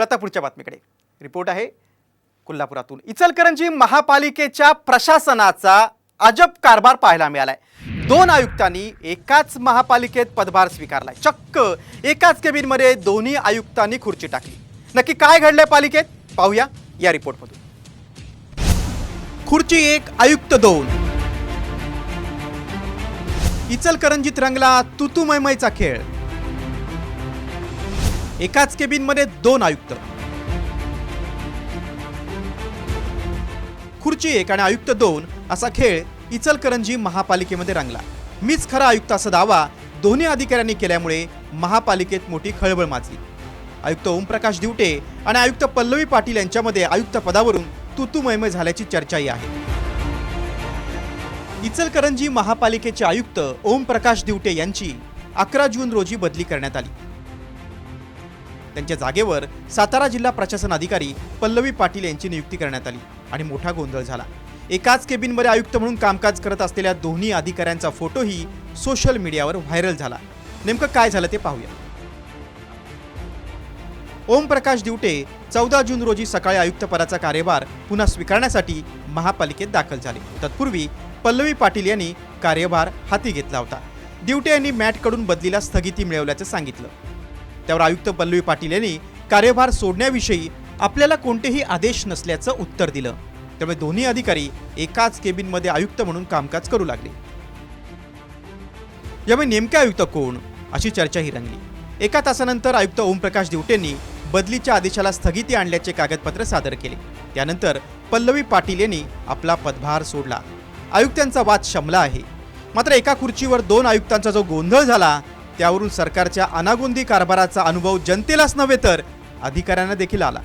आता पुढच्या बातमीकडे. रिपोर्ट आहे कोल्हापुरातून. इचलकरंजी महापालिकेच्या प्रशासनाचा अजब कारभार पाहायला मिळालाय. दोन आयुक्तांनी एकाच महापालिकेत पदभार स्वीकारलाय. चक्क! एकाच केबिनमध्ये दोन्ही आयुक्तांनी खुर्ची टाकली. नक्की काय घडलंय पालिकेत? पाहूया या रिपोर्टमधून. खुर्ची एक आयुक्त दोन. इचलकरंजीत रंगला तुतुमयमयचा खेळ. एकाच केबिनमध्ये दोन आयुक्त. खुर्ची एक आणि आयुक्त दोन असा खेळ इचलकरंजी महापालिकेमध्ये रंगला. मीच खरा आयुक्त असा दावा दोन्ही अधिकाऱ्यांनी केल्यामुळे महापालिकेत मोठी खळबळ माजली. आयुक्त ओमप्रकाश दिवटे आणि आयुक्त पल्लवी पाटील यांच्यामध्ये आयुक्त पदावरून तुतुमयमय झाल्याची चर्चाही आहे. इचलकरंजी महापालिकेचे आयुक्त ओमप्रकाश दिवटे यांची अकरा जून रोजी बदली करण्यात आली. त्यांच्या जागेवर सातारा जिल्हा प्रशासन अधिकारी पल्लवी पाटील यांची नियुक्ती करण्यात आली आणि मोठा गोंधळ झाला. एकाच केबिनमध्ये आयुक्त म्हणून कामकाज करत असलेल्या दोन्ही अधिकाऱ्यांचा फोटोही सोशल मीडियावर व्हायरल झाला. नेमकं काय झालं ते पाहूया. ओमप्रकाश दिवटे चौदा जून रोजी सकाळी आयुक्तपदाचा कार्यभार पुन्हा स्वीकारण्यासाठी महापालिकेत दाखल झाले. तत्पूर्वी पल्लवी पाटील यांनी कार्यभार हाती घेतला होता. दिवटे यांनी मॅटकडून बदलीला स्थगिती मिळवल्याचं सांगितलं. त्यावर आयुक्त पल्लवी पाटील यांनी कार्यभार सोडण्याविषयी आपल्याला कोणतेही आदेश नसल्याचं उत्तर दिलं. त्यामुळे दोन्ही अधिकारी एकाच केबिनमध्ये आयुक्त म्हणून कामकाज करू लागले. यामुळे नेमके आयुक्त कोण? अशी चर्चाही रंगली. एका तासानंतर आयुक्त ओमप्रकाश दिवटेंनी बदलीच्या आदेशाला स्थगिती आणल्याचे कागदपत्र सादर केले. त्यानंतर पल्लवी पाटील यांनी आपला पदभार सोडला. आयुक्तांचा वाद शमला आहे. मात्र एका खुर्चीवर दोन आयुक्तांचा जो गोंधळ झाला त्यावरून सरकारच्या अनागोंदी कारभाराचा अनुभव जनतेलाच नव्हे तर अधिकाऱ्यांना देखील आला.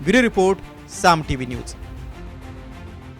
Bureau report Saam T V news.